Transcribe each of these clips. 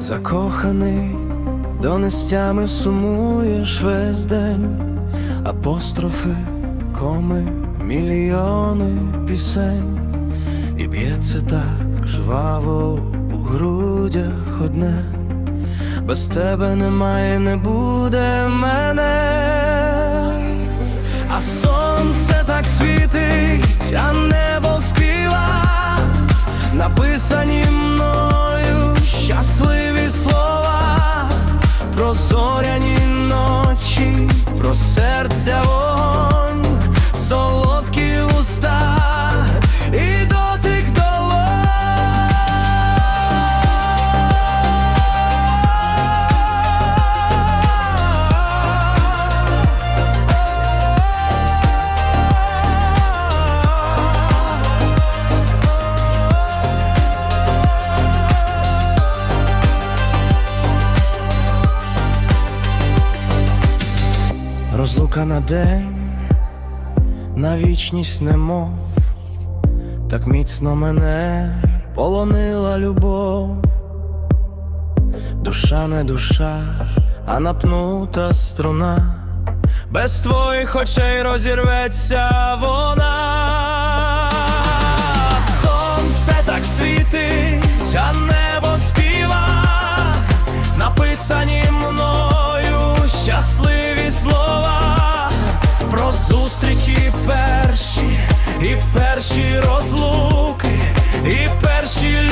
Закоханий до нестями сумуєш весь день, апострофи, коми, мільйони пісень, і б'ється так жваво у грудях одне, без тебе немає, не буде мене, а сонце так світить, а небо співа, написані про зоряні ночі, про серця Розлука на день, на вічність немов, так міцно мене полонила любов, душа не душа, а напнута струна, без твоїх очей розірветься вона. Перші розлуки, і перші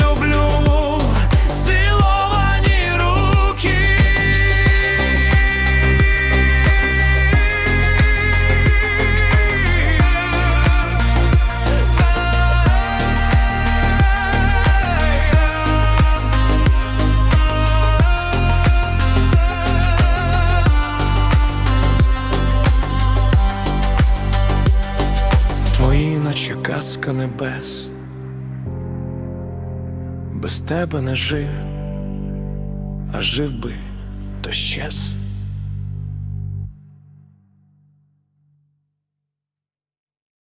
Твої, наче казка небес, без тебе не жив, а жив би, то щез.